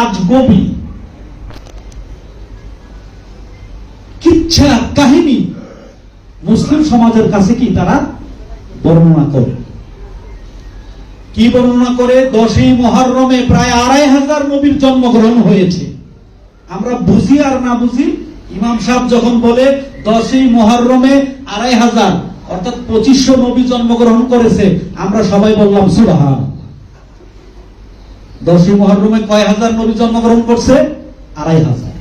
আজগবি কিচ্ছা কাহিনী মুসলিম সমাজের কাছে কি তারা বর্ণনা করে? কি বর্ণনা করে? দশই মহরমে প্রায় আড়াই হাজার নবীর জন্মগ্রহণ হয়েছে। আমরা বুঝি আর না বুঝি, ইমাম সাহেব যখন বলে দশই মহরমে আড়াই হাজার, অর্থাৎ পঁচিশশো নবী জন্মগ্রহণ করেছে, আমরা সবাই বললাম সুবাহান দশই মহরমে কয় হাজার নবী জন্মগ্রহণ করছে? আড়াই হাজার।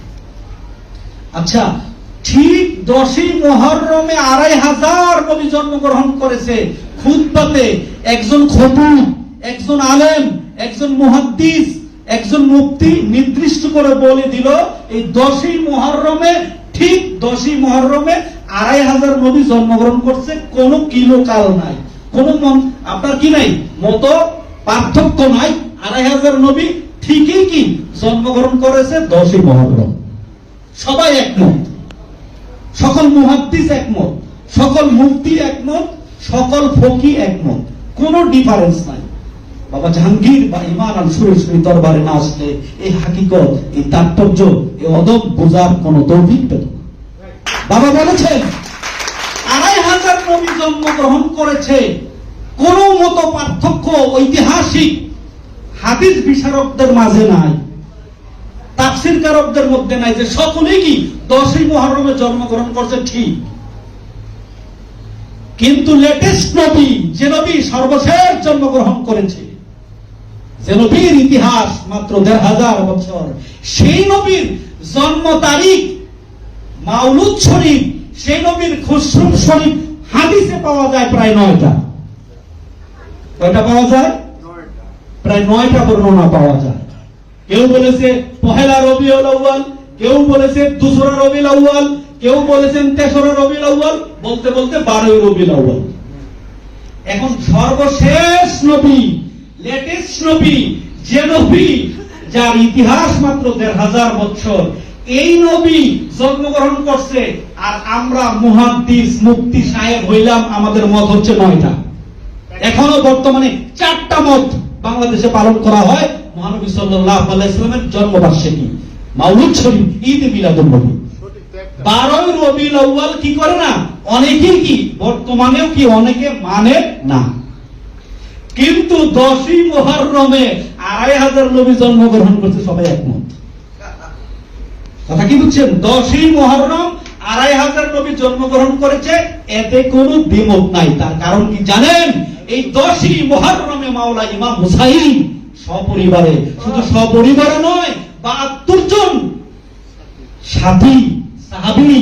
আচ্ছা ঠিক দশই মহরমে আড়াই হাজার নবী জন্মগ্রহণ করেছে। খুতবাতে একজন খতুব একজন আলেম, একজন মুহাদ্দিস, একজন মুফতি নির্দিষ্ট করে বলে দিল, এই দশই মহরমে, ঠিক দশই মহরমে আড়াই হাজার নবী জন্মগ্রহণ করছে, কোন কিলো কাল নাই। কোন আপনার কি নাই? মতো পার্থক্য নাই। আড়াই হাজার নবী ঠিকই কি জন্মগ্রহণ করেছে? দশই মহরম। সবাই একমত। সকল মুহাদ্দিস একমত। সকল মুফতি একমত। সকল ফকি একমত। কোনো ডিফারেন্স নাই। বাবা জাহাঙ্গীর বা ইমান সুরেশ্বরী দরবারে না আসলে এই হাকিকত, এই তাৎপর্য, এই অদব বোঝার কোনো তৌফিক পেত বাবা বলেছেন, আড়াই হাজার নবী জন্মগ্রহণ করেছে। কোন মতো পার্থক্য ঐতিহাসিক হাদিস বিশারকদের মাঝে নাই, তাফসির কারকদের মধ্যে নাই যে সকলেই কি দশই মহরমে জন্মগ্রহণ করছে ঠিক। কিন্তু লেটেস্ট নবী, যে নবী সর্বশেষ জন্মগ্রহণ করেছে, যে নবীর ইতিহাস মাত্র দেড় হাজার বছর, সেই নবীর জন্ম তারিখ মাউলুদ শরীফ, সেই নবীর খুসরুম শরীফ হাদিসে পাওয়া যায় প্রায় নয়টা। কয়টা পাওয়া যায়? প্রায় নয়টা বর্ণনা পাওয়া যায়। কেউ বলেছে পহেলা রবি আউয়াল, কেউ বলেছে দুসরা রবি আউয়াল, কেউ বলেছেন তেসরা রবি আউয়াল, বলতে বলতে বারোই রবি আউয়াল। এখন সর্বশেষ নবী লেটেস্ট নবী, যে নবী যার ইতিহাস মাত্র দেড় হাজার বছর এই নবী জন্মগ্রহণ করছে আর আমরা মুহাদ্দিস মুক্তি সাহেব হইলাম, আমাদের মত হচ্ছে নয়টা। এখনও বর্তমানে চারটা মত। বাংলাদেশে পালন করা হয় মহানবী সাল্লাল্লাহু আলাইহি ইসলামের জন্মবার্ষিকী, মাউলুদ শরীফ, ঈদ মিলাদুন নবী। বারোই রবিউল আউয়াল কি করে না? অনেকেই কি? বর্তমানেও কি অনেকে মানে না। কিন্তু দশই মহরমে আড়াই হাজার নবী জন্মগ্রহণ করছে সবাই একমত। কথা কি বুঝছেন? দশই মহরম আড়াই হাজার নবী জন্মগ্রহণ করেছে, এতে কোনো দ্বিমত নাই। তার কারণ কি জানেন? এই দশই মহরমে মাওলা ইমাম হুসাইন সপরিবারে, শুধু সপরিবারে নয়, বাহাত্তর জন সাথী, সাহাবি,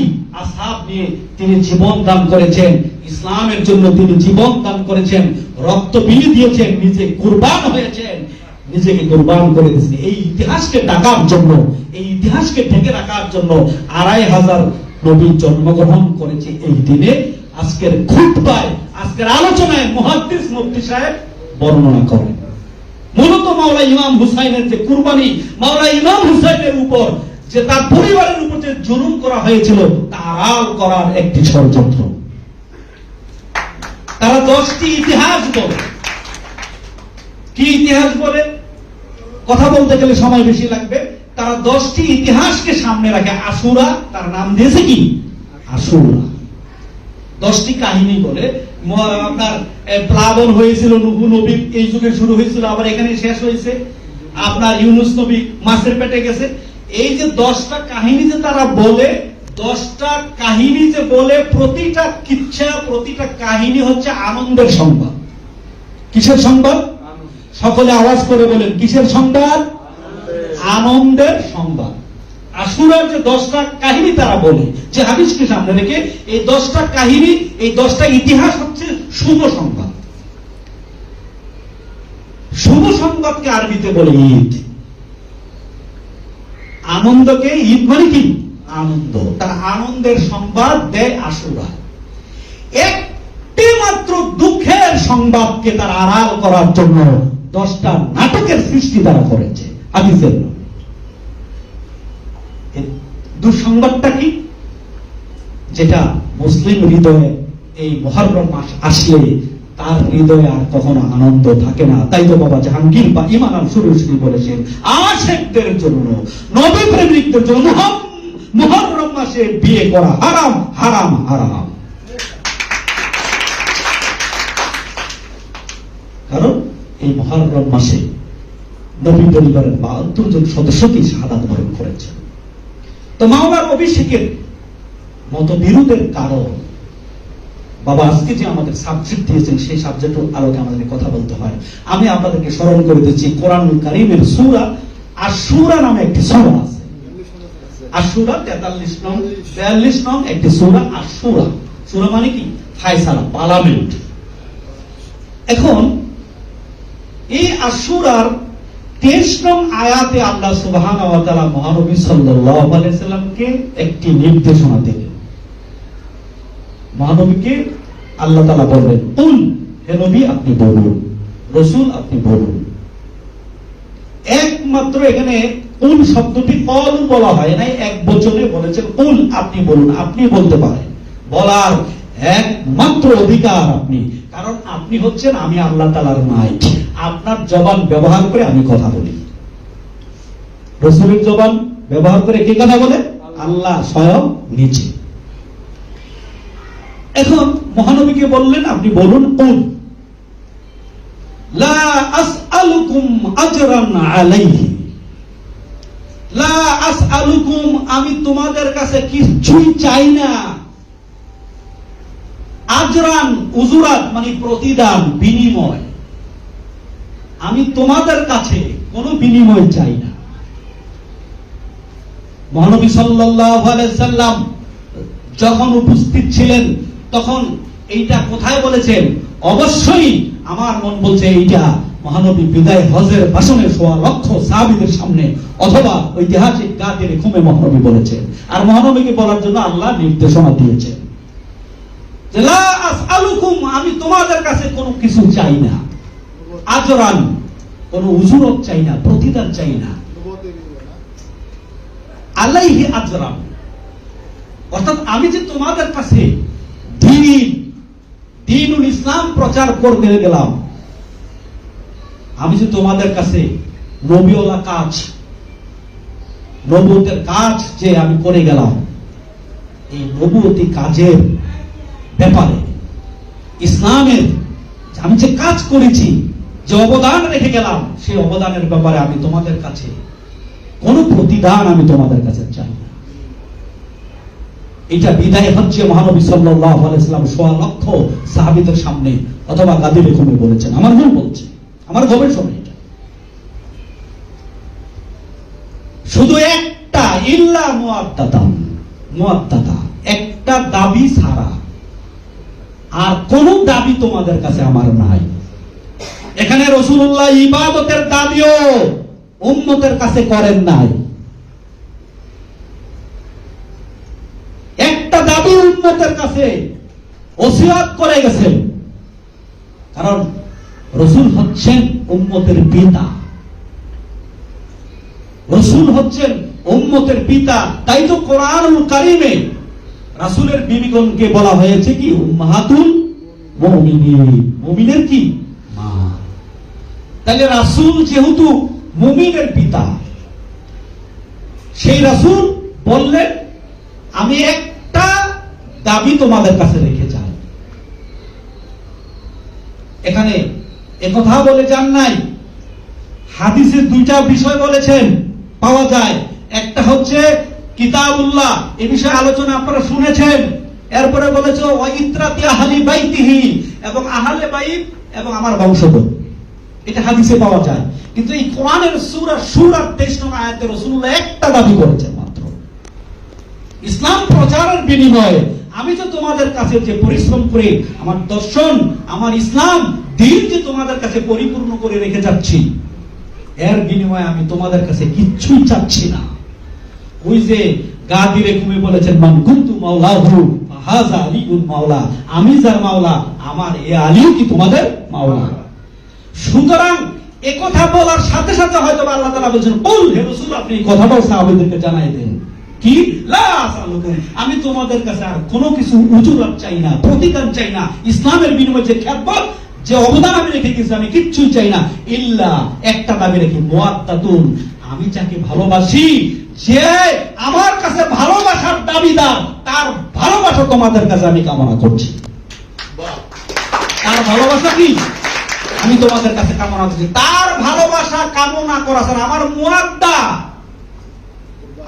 আসাব নিয়ে তিনি জীবন দান করেছেন। ইসলামের জন্য তিনি জীবন দান করেছেন। রক্ত বিলি দিয়েছেন, নিজে কুরবান হয়েছেন। নিজেকে কুরবান করে দিয়েছেন। এই ইতিহাসকে ডাকার জন্য, এই ইতিহাসকে ঢেকে রাখার জন্য আড়াই হাজার নবী জন্মগ্রহণ করেছে এই দিনে। আজকের খুতবায় আজকের আলোচনায় মহাদ্দিস মুফতি সাহেব বর্ণনা করেন। মূলত মাওলা ইমাম হুসাইনের যে কুরবানি মাওলা ইমাম হুসাইনের উপর যে তার পরিবারের উপর যে জুলুম করা হয়েছিল তা আড়াল করার একটি ষড়যন্ত্র। তারা দশটি ইতিহাস বলে। কি ইতিহাস বলে? কথা বলতে গেলে সময় বেশি লাগবে। তারা দশটি ইতিহাসকে সামনে রাখে আশুরা তার নাম দিয়েছে কি? আশুরা দশটি কাহিনী বলে আপনার প্লাবন হয়েছিল নুহু নবী এই যুগে শুরু হয়েছিল আবার এখানে শেষ হয়েছে। আপনার ইউনুস নবী মাছের পেটে গেছে। এই যে দশটা কাহিনী যে তারা বলে দশটা কাহিনী যে বলে প্রতিটা কিচ্ছা প্রতিটা কাহিনী হচ্ছে আনন্দের সংবাদ। কিসের সংবাদ? সকলে আওয়াজ করে বলেন কিসের সংবাদ? আনন্দের সংবাদ। আসুরার যে দশটা কাহিনী তারা বলে, যে হাদিসকে সামনে রেখে, এই দশটা কাহিনী, এই দশটা ইতিহাস হচ্ছে শুভ সংবাদ। শুভ সংবাদকে আরবিতে বলে ঈদ। আনন্দকে, ঈদ মানে কি? আনন্দ। তার আনন্দের সংবাদ দেয় আশুরা। একটি মাত্র দুঃখের সংবাদকে তার আড়াল করার জন্য দশটা নাটকের সৃষ্টি তারা করেছে। এর দুঃসংবাদটা কি? যেটা মুসলিম হৃদয়ে এই মহরম মাস আসলে তার হৃদয়ে আর কখনো আনন্দ থাকে না। তাই তো বাবা জাহাঙ্গীর বা ইমান আল সুরুশ্রী বলেছেন, আশেকদের জন্য, নবী প্রেমিকদের জন্য মহা- মুহররম মাসে বিয়ে করা হারাম হারাম হারাম। কারণ এই মহররম মাসে নবী পরিবারের বাহাত্তর জন সদস্যকে শাহাদাত বরণ করেছেন। তো মাওলার অভিষেকের মতবিরোধের কারণ। বাবা আজকে যে আমাদের সাবজেক্ট দিয়েছেন, সেই সাবজেক্টের আলোকে আমাদেরকে কথা বলতে হয়। আমি আপনাদেরকে স্মরণ করে দিচ্ছি কোরআন কারিমের সুরা আশুরা নামে একটি সুরা আছে। আশুরা তেতাল্লিশ নং, তেয়াল্লিশ নং একটি সুরা আশুরা সুরা মানে কি? ফায়সালা পার্লামেন্ট এখন এই আশুরার আয়াতে আল্লাহ মহানবী একটি নির্দেশনা দিলেন। মহানবীকে আল্লাহ তালা হে নবী, আপনি বলুন, রসুল, আপনি বলুন। একমাত্র এখানে উল শব্দটি কল বলা হয় নাই, এক বচনে বলেছেন, উল, আপনি বলুন, আপনি বলতে পারেন। বলার একমাত্র অধিকার আপনি, কারণ আপনি হচ্ছেন, আমি আল্লাহ তালার মাইক। আপনার জবান ব্যবহার করে আমি কথা বলি। রসুলের জবান ব্যবহার করে কে কথা বলে? আল্লাহ স্বয়ং নিচে এখন মহানবীকে বললেন, আপনি বলুন আসআলুকুম আমি তোমাদের কাছে কিছুই চাই না। আজরান উজুরাত মানে প্রতিদান, বিনিময়। আমি তোমাদের কাছে কোনো বিনিময় চাই না। মহানবী সাল্লাম যখন উপস্থিত ছিলেন, তখন এইটা কোথায় বলেছেন? অবশ্যই আমার মন বলছে এইটা মহানবী বিদায় হজের ভাষণে সোয়া লক্ষ সাহাবীদের সামনে অথবা ঐতিহাসিক গাদের ঘুমে মহানবী বলেছেন। আর মহানবীকে বলার জন্য আল্লাহ নির্দেশনা দিয়েছেন। আমি তোমাদের কাছে কোনো কিছু চাই না। আজরান, কোনো উজুরত চাই না, প্রতিদান চাই না। আল্লাহি আজরান। অর্থাৎ আমি যে তোমাদের কাছে দিন, দিনুল ইসলাম প্রচার করতে গেলাম, আমি যে তোমাদের কাছে নবীওয়ালা কাজ নবুতের কাজ যে আমি করে গেলাম, এই নবুতি কাজের ব্যাপারে, ইসলামের আমি যে কাজ করেছি যে অবদান রেখে গেলাম, সেই অবদানের ব্যাপারে আমি তোমাদের কাছে কোনো প্রতিদান আমি তোমাদের কাছে চাই না। এটা বিদায় হচ্ছে মহানবী সাল্লাল্লাহু আলাইহি সাল্লাম সোয়া লক্ষ সাহাবীদের সামনে, অথবা গাদির ঘুমে বলেছেন। আমার মন বলছে, আমার গবেষণা এটা। শুধু একটা, ইল্লা মুআদ্দাদা মুআদ্দাদা, একটা দাবি ছাড়া আর কোন দাবি তোমাদের কাছে আমার নাই। এখানে রসুল্লাহ ইবাদতের দাবিও উম্মতের কাছে করেন নাই। একটা দাবি উন্মতের কাছে ওসিয়াত করে গেছেন কারণ রসুল হচ্ছেন উম্মতের পিতা। রসুল হচ্ছেন উম্মতের পিতা। তাই তো কোরআনুল কারিমে রাসূলের বিবিগণকে বলা হয়েছে কি? উম্মাহাতুল মুমিনের কি? তাহলে রাসূল যেহেতু মুমিনের পিতা, সেই রাসূল বললেন, আমি একটা দাবি তোমাদের কাছে রেখে যাই। এখানে একথা বলে যান নাই। হাদিসে দুইটা বিষয় বলেছেন, পাওয়া যায়। একটা হচ্ছে কিতাবুল্লাহ, এ বিষয়ে আলোচনা আপনারা শুনেছেন। এরপরে বলেছে এবং আহলে বাইত এবং আমার বংশধর। এটা হাদিসে পাওয়া যায়। কিন্তু এই কোরআনের সূরা সূরার 23 নং আয়াতে রাসূলুল্লাহ একটা দাবি করেছেন মাত্র। ইসলাম প্রচারের বিনিময়ে আমি যে তোমাদের কাছে যে পরিশ্রম করে আমার দর্শন, আমার ইসলাম, দিন যে তোমাদের কাছে পরিপূর্ণ করে রেখে যাচ্ছি, এর বিনিময়ে আমি তোমাদের কাছে কিচ্ছুই চাচ্ছি না। ওই যে গা দিলে কুমে বলেছেন, মান কুন্তু মাওলাহু হাজা আলিউল মাওলা। আমি যার মাওলা, আমার এ আলিও কি তোমাদের মাওলা? সুতরাং কথা বলার সাথে সাথে হয়তো আল্লাহ তাআলা বলছেন, কুল হে রাসূল, আপনি এই কথাটাও সাহাবীদেরকে জানাই দেন। কি? আমি তোমাদের কাছে আর কোনো কিছু উজুরাত চাই না, প্রতিদান চাই না। ইসলামের বিনিময়ে যে খ্যাতবত যে অবদান আমি রেখে গেছি, আমি কিচ্ছুই চাই না। ইল্লা একটা দাবি রেখে মুয়াদ্দাতুন আমি যাকে ভালোবাসি, যে আমার কাছে ভালোবাসার দাবিদার, তার ভালোবাসা তোমাদের কাছে আমি কামনা করছি। তার ভালোবাসা কি? আমি তোমাদের কাছে কামনা করছি। তার ভালোবাসা কামনা করা আমার মুয়াদ্দা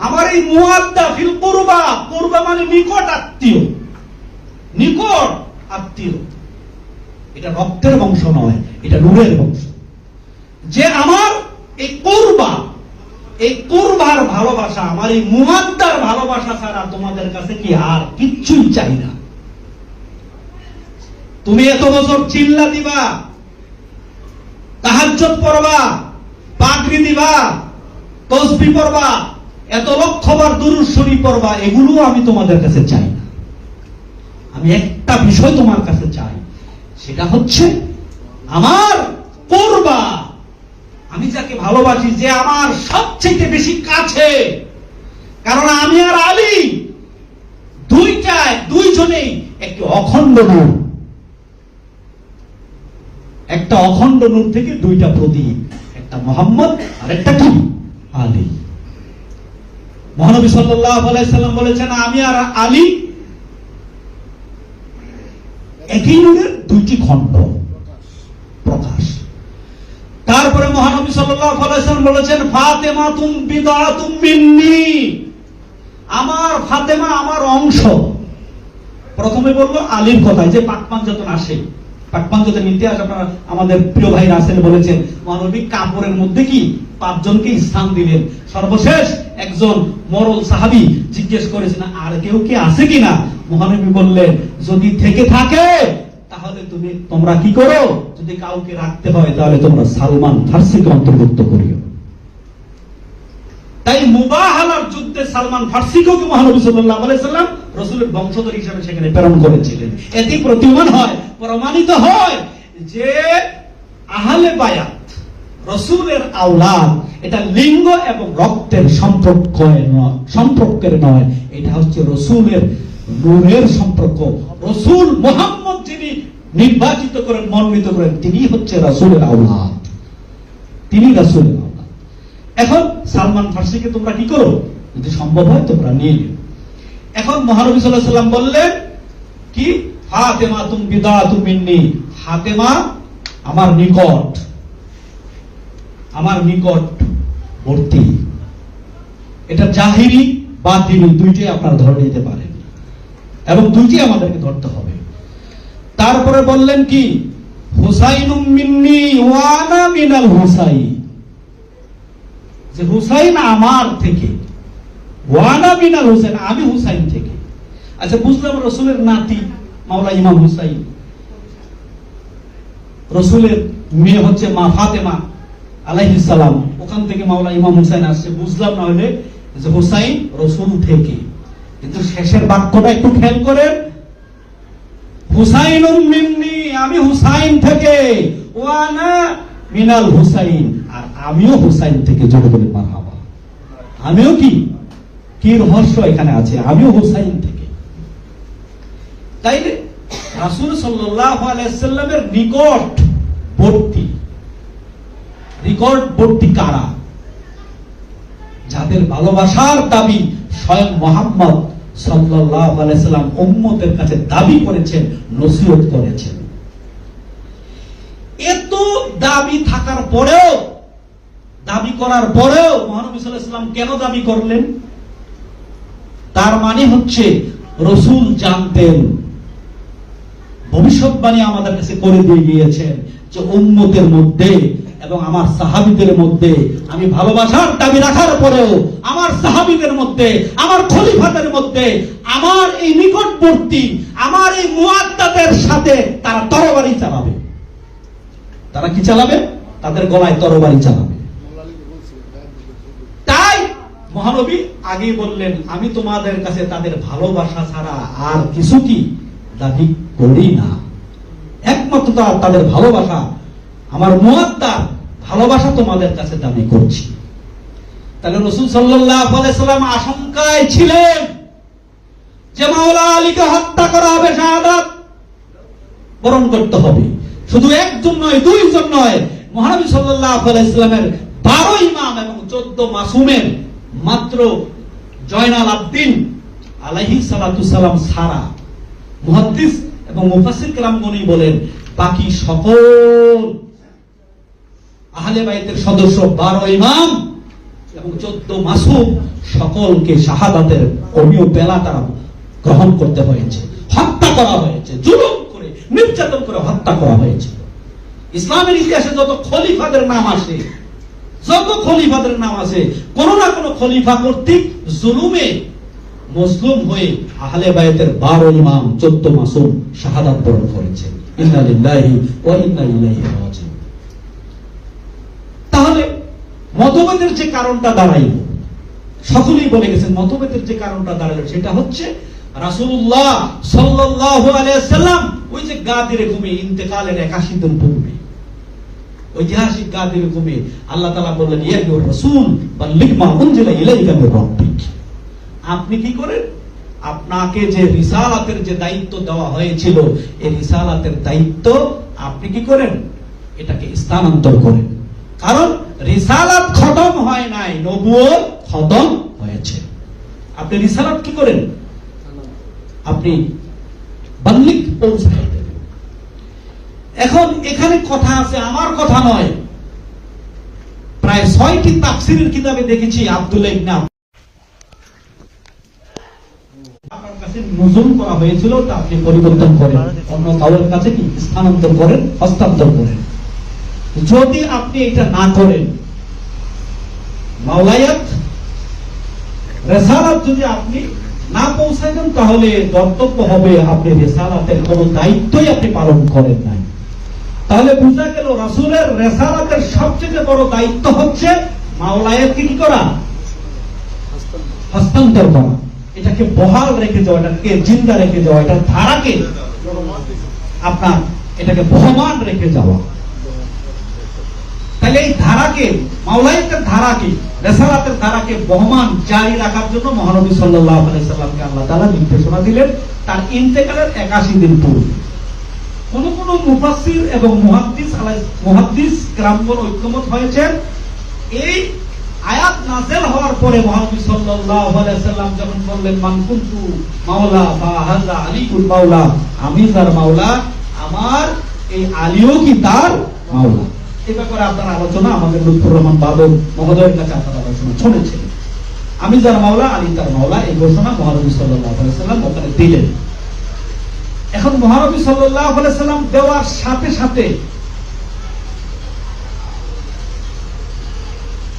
আমার এই মুয়াদ্দা ফিল কুরবা কুরবা মানে নিকট আত্মীয়। নিকট আত্মীয়। এটা রক্তের বংশ নয়, এটা নূরের বংশ। যে আমার এই কুরবা, এই কুরবার ভালোবাসা, আমার এই মুয়াদ্দার ভালোবাসা ছাড়া তোমাদের কাছে কি আর কিচ্ছুই চাই না। তুমি এত বছর চিল্লা দিবা তাহাজ্জত পড়বা, পাগড়ি দিবা, তসবি পড়বা, এত লক্ষবার দুরুদ শরীফ পড়বা, এগুলো আমি তোমাদের কাছে চাই না। আমি একটা বিষয় তোমার কাছে চাই, সেটা হচ্ছে আমার পড়বা আমি যাকে ভালোবাসি, যে আমার সবচেয়ে বেশি কাছে। কারণ আমি আর আলী দুইটায়, দুইজনেই একটি অখণ্ড নূর। একটা অখণ্ড নূর থেকে দুইটা প্রদীপ, একটা মোহাম্মদ আর একটা কি? আলী। মহানবী সাল্লাম বলেছেন, আমি আর আলী একই নূরের দুইটি খণ্ড। প্রকাশ। তারপরে মহানবী সাল্লাম বলেছেন ফাতেমা তুম বিদআতুম মিন্নি। আমার ফাতেমা আমার অংশ। প্রথমে বলব আলীর কথা যে পাক পাঞ্জাতন আসে আপনারা আমাদের প্রিয় ভাই রাসেল বলেছেন, মানবিক কাপড়ের মধ্যে কি পাঁচজনকে স্থান দিলেন? সর্বশেষ একজন মরল সাহাবি জিজ্ঞেস করেছেন, আর কেউ কি আছে কিনা? মহানবী বললেন, যদি থেকে থাকে, তাহলে তুমি, তোমরা কি করো? যদি কাউকে রাখতে হয়, তাহলে তোমরা সালমান ফার্সিকে অন্তর্ভুক্ত করিও। তাই মুবাহালার যুদ্ধে সালমান ফার্সিকেও কি মহানবী সাল্লাল্লাহু আলাইহি সাল্লাম রাসূলের বংশধর হিসেবে সেখানে প্রেরণ করেছিলেন। এতে প্রতিমান হয়, প্রমাণিত হয় যে আহলে বায়াত, রসুলের আওলাদ, এটা লিঙ্গ এবং রক্তের সম্পর্ক নয়, সম্পর্কের নয়, এটা হচ্ছে রসুলের নূরের সম্পর্ক। রসুল মোহাম্মদ যিনি নির্বাচিত করেন, মনোনীত করেন তিনি হচ্ছে রাসূলের আওলাদ। তিনি রাসূলের আওলাদ। এখন সালমান ফার্সিকে তোমরা কি করো? যদি সম্ভব হয় তোমরা নিয়ে নিও। এখন মহানবী আলাইহি সাল্লাম বললেন, কি? ফাতেমা তুম বিদা মিন্নি। ফাতেমা আমার নিকট আমার নিকট ভর্তি। এটা জাহিরি বাতিনি দুইটাই আপনারা ধরে নিতে পারেন। এবং দুইটি আমাদেরকে ধরতে হবে। তারপরে বললেন কি? হুসাইনুম মিন্নি, ওয়ানা মিনাল হুসাইন। যে হুসাইন আমার থেকে, ওয়ানা মিনাল হুসাইন, আমি হুসাইন থেকে। আচ্ছা বুঝলাম রসুলের নাতি মাওলা ইমাম হুসাইন। রসুলের মেয়ে হচ্ছে মা ফাতেমা আলাইহিস সালাম। ওখান থেকে মাওলা ইমাম হুসাইন আসছে। বুঝলাম না হলে যে হুসাইন রসুল থেকে। কিন্তু শেষের বাক্যটা একটু খেয়াল করেন। হুসাইনুম মিন্নি, আমি হুসাইন থেকে। ওয়ানা মিনাল হুসাইন। আমিও হুসাইন থেকে জোরে বলে মারহাবা। আমিও কি? কি রহস্য এখানে আছে? আমিও হুসাইন থেকে। তাইলে রাসূল সাল্লাল্লাহু আলাইহি সাল্লামের নিকট বর্তী নিকট বর্তী কারা? যাদের ভালোবাসার দাবি স্বয়ং মোহাম্মদ সাল্লাল্লাহু আলাইহি সাল্লাম উম্মতের কাছে দাবি করেছেন, নসিহত করেছেন। এত দাবি থাকার পরেও দাবি করার পরেও মহানবী সাল্লাম কেন দাবি করলেন? তার মানে হচ্ছে, রসুল জানতেন, ভবিষ্যৎবাণী আমাদের কাছে করে দিয়ে গিয়েছেন যে উম্মতের মধ্যে এবং আমার সাহাবিদের মধ্যে আমি ভালোবাসার দাবি রাখার পরেও, আমার সাহাবিদের মধ্যে, আমার খলিফাদের মধ্যে, আমার এই নিকটবর্তী, আমার এই মুয়াদ্দাদের সাথে তারা তরবারি চালাবে। তারা কি চালাবে? তাদের গলায় তরবারি চালাবে তাই মহানবী আগেই বললেন, আমি তোমাদের কাছে তাদের ভালোবাসা ছাড়া আর কিছু কি দাবি করি না। একমাত্র তাদের ভালোবাসা, আমার মুয়াদ্দার ভালোবাসা তোমাদের কাছে দাবি করছি। তাহলে রসুল সাল্লাম আশঙ্কায় ছিলেন যে মাওলা আলীকে হত্যা করা হবে শাহাদাত বরণ করতে হবে। শুধু একজন নয়, দুইজন নয়, মহানবী সাল্লাহ ইসলামের বারো ইমাম এবং চোদ্দ মাসুমের মাত্র জয়নাল আব্দিন আলাইহি সালাম সারা মুহাদ্দিস এবং মুফাসসির কেরামগণই বলেন বাকি সকল আহলে বাইতের সদস্য বারো ইমাম এবং চোদ্দ মাসুম সকলকে শাহাদাতের অমীয় বেলা তারা গ্রহণ করতে হয়েছে, হত্যা করা হয়েছে, জুলুম করে, নির্যাতন করে হত্যা করা হয়েছে। ইসলামের ইতিহাসে যত খলিফাদের নাম আসে যত খলিফাদের নাম আছে, কোন না কোন খলিফা কর্তৃক জুলুমে মুসলিম হয়ে আহলে বায়তের বারো ইমাম, চোদ্দ মাসুম শাহাদাত বরণ করেছে। ইন্না লিল্লাহি ওয়া ইন্না ইলাইহি রাজিউন। তাহলে মতভেদের যে কারণটা দাঁড়াইল, সকলেই বলে গেছেন মতভেদের যে কারণটা দাঁড়াল সেটা হচ্ছে রাসূলুল্লাহ সাল্লাল্লাহু আলাইহি সাল্লাম ওই যে গাদির ঘুমে ইন্তেকালের 81 দিন পূর্বে ঐতিহাসিক গাদির ঘুমে আল্লাহ তালা বললেন, ইয়া ইউর রাসূল, বাল্লিগ মা উনজিলা ইলাইকা মির রাব্বিক। আপনি কি করেন? আপনাকে যে রিসালাতের যে দায়িত্ব দেওয়া হয়েছিল, এই রিসালাতের দায়িত্ব আপনি কি করেন? এটাকে স্থানান্তর করেন। কারণ রিসালাত খতম হয় নাই নবুয়ত খতম হয়েছে। আপনি রিসালাত কি করেন? আপনি বাল্লিক পৌঁছায় দেন এখন এখানে কথা আছে, আমার কথা নয়। প্রায় ছয়টি তাফসিরের কিতাবে দেখেছি আব্দুল্লাহ ইবনে করা হয়েছিল, তা আপনি পরিবর্তন করেন। অন্য কাউয়ের কাছে কি? স্থানান্তর করেন, হস্তান্তর করেন। যদি আপনি এটা না করেন, মাওলায়াত রেসালাত যদি আপনি না পৌঁছায় তাহলে কর্তব্য হবে আপনি রেসালাতের কোন দায়িত্বই আপনি পালন করেন নাই। তাহলে বোঝা গেল রাসূলের রেসালাতের সবচেয়ে বড় দায়িত্ব হচ্ছে মাওলায়াতকে কি করা। হস্তান্তর করা। এটাকে বহাল রেখে যাওয়া এটাকে জিন্দা রেখে যাওয়া এটার ধারাকে আপনার এটাকে বহমান রেখে যাওয়া। তাহলে এই ধারাকে মাওলাইতের ধারাকে, রেসালাতের ধারাকে বহমান জারি রাখার জন্য মহানবী সাল্লাল্লাহু আলাইহি সাল্লামকে আল্লাহ তাআলা নির্দেশনা দিলেন। তার ইন্তেকালের 81 দিন পূর্বে। কোন কোন মুফাসসির এবং মুহাদ্দিস মুহাদ্দিস গ্রামগণ ঐক্যমত হয়েছেন। এই আয়াত নাযিল হওয়ার পরে মহানবী সাল্লাল্লাহু আলাইহি সাল্লাম যখন বললেন, মান কুনতু মাওলা বা হাযা আলীকুল মাওলা আমি তার মাওলা, আমার এই আলীও কি তার মাওলা এ ব্যাপারে আপনার আলোচনা আমাদের লুৎফুর রহমান বাবর মহোদয়ের কাছে আপনার আলোচনা শুনেছেন। আমি যার মাওলা আলী তার মাওলা এই ঘোষণা মহানবী সাল্লাল্লাহু আলাইহি সাল্লাম ওখানে দিলেন। এখন মহানবী সাল্লাম দেওয়ার সাথে সাথে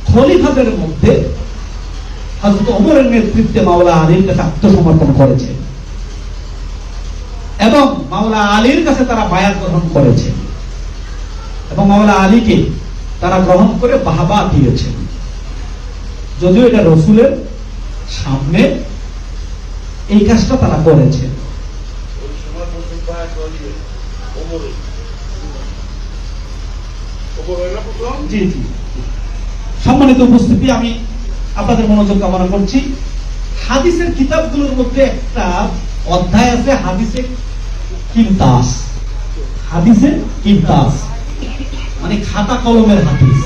খলিফাদের মধ্যে হযরত ওমরের নেতৃত্বে মাওলা আলীর কাছে আত্মসমর্পণ করেছে। এবং মাওলা আলীর কাছে তারা বায়াত গ্রহণ করেছে। এবং মাওলা আলীকে তারা গ্রহণ করে বাহাবা দিয়েছেন যদিও এটা রসুলের সামনে এই কাজটা তারা করেছে ওই সময় পর্যন্ত পায় চলিয়ে ওপরে ওপরে না প্রথম সম্মানিত উপস্থিতি, আমি আপনাদের মনোযোগ কামনা করছি। হাদিসের কিতাবগুলোর মধ্যে একটা অধ্যায় আছে, হাদিসে কিন্তাস হাদিসে কিন্তাস মানে খাতা কলমের হাদিস।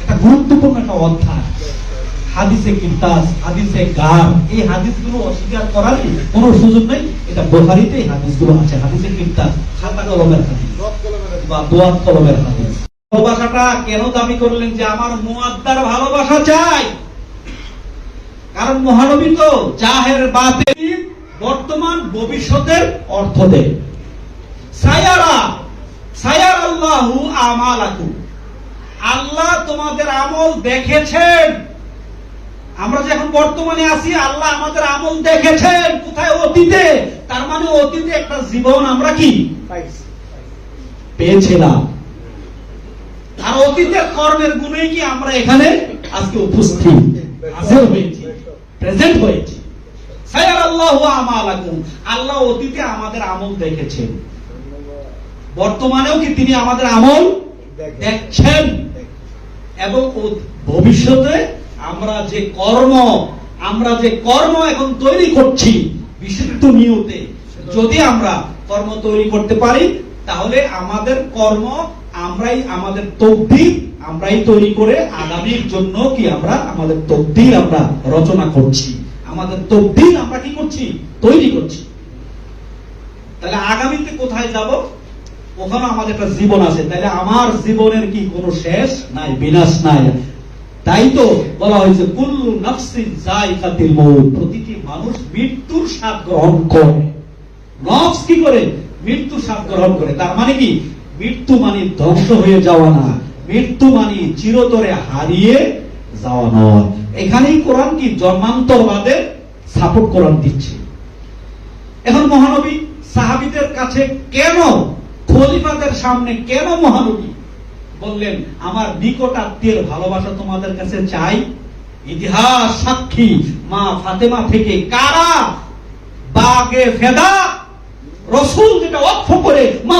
একটা গুরুত্বপূর্ণ একটা অধ্যায়। হাদিসে কিন্তাস হাদিসে গার এই হাদিসগুলো অস্বীকার করার কোনো সুযোগ নেই। এটা বোখারিতে এই হাদিসগুলো আছে। হাদিসে কিন্তাস খাতা কলমের হাদিস। বা দোয়াত কলমের হাদিস। ভালোবাসাটা কেন দাবি করলেন যে আমার মুয়াদ্দার ভালোবাসা চাই? কারণ মহানবী তো জাহের বাতে বর্তমান ভবিষ্যতের অর্থ দেয় সায়ারা সায়ার আল্লাহু আমালাকু। আল্লাহ তোমাদের আমল দেখেছেন। আমরা যে এখন বর্তমানে আছি, আল্লাহ আমাদের আমল দেখেছেন। কোথায় অতীতে? তার মানে অতীতে একটা জীবন আমরা কি? পেয়েছিলাম। আর অতীতের কর্মের গুণে কি আমরা এখানে আজকে উপস্থিত? হাজির হয়েছি প্রেজেন্ট হয়েছি। আল্লাহ অতীতে আমাদের আমল দেখেছেন। বর্তমানেও কি তিনি আমাদের আমল দেখছেন? এবং ভবিষ্যতে আমরা যে কর্ম, আমরা যে কর্ম এখন তৈরি করছি, বিশুদ্ধ নিয়তে, যদি আমরা কর্ম তৈরি করতে পারি, তাহলে আমাদের কর্ম আমরাই আমাদের তকদির আমরাই তৈরি করে আগামীর জন্য কি আমরা আমাদের তকদির আমরা রচনা করছি। আমাদের তকদির আমরা কি করছি? তৈরি করছি। তাহলে আগামীতে কোথায় যাব? ওখানে আমাদের একটা জীবন আছে। তাহলে আমার জীবনের কি কোনো শেষ নাই, বিনাশ নাই? তাই তো বলা হয়েছে, কুল্লু নফসিন জায়কাতিল মউত। প্রতিটি মানুষ মৃত্যুর স্বাদ গ্রহণ করে। নফস কি করে? মৃত্যুর স্বাদ গ্রহণ করে। তার মানে কি? মৃত্যু মানে ধ্বংস হয়ে যাওয়া না। মৃত্যু মানে চিরতরে হারিয়ে যাওয়া নয়। এখানেই কোরআন কি জন্মান্তরবাদে সাপোর্ট কোরআন দিচ্ছে? এখন মহানবী সাহাবিদের কাছে কেন, খলিফাদের সামনে কেন মহানবী বললেন, আমার নিকট আত্মীয়ের ভালোবাসা তোমাদের কাছে চাই? ইতিহাস, সাক্ষী, মা ফাতেমা থেকে কারা বাগে ফেদা? রসুল যেটা অক্ষ করে, মা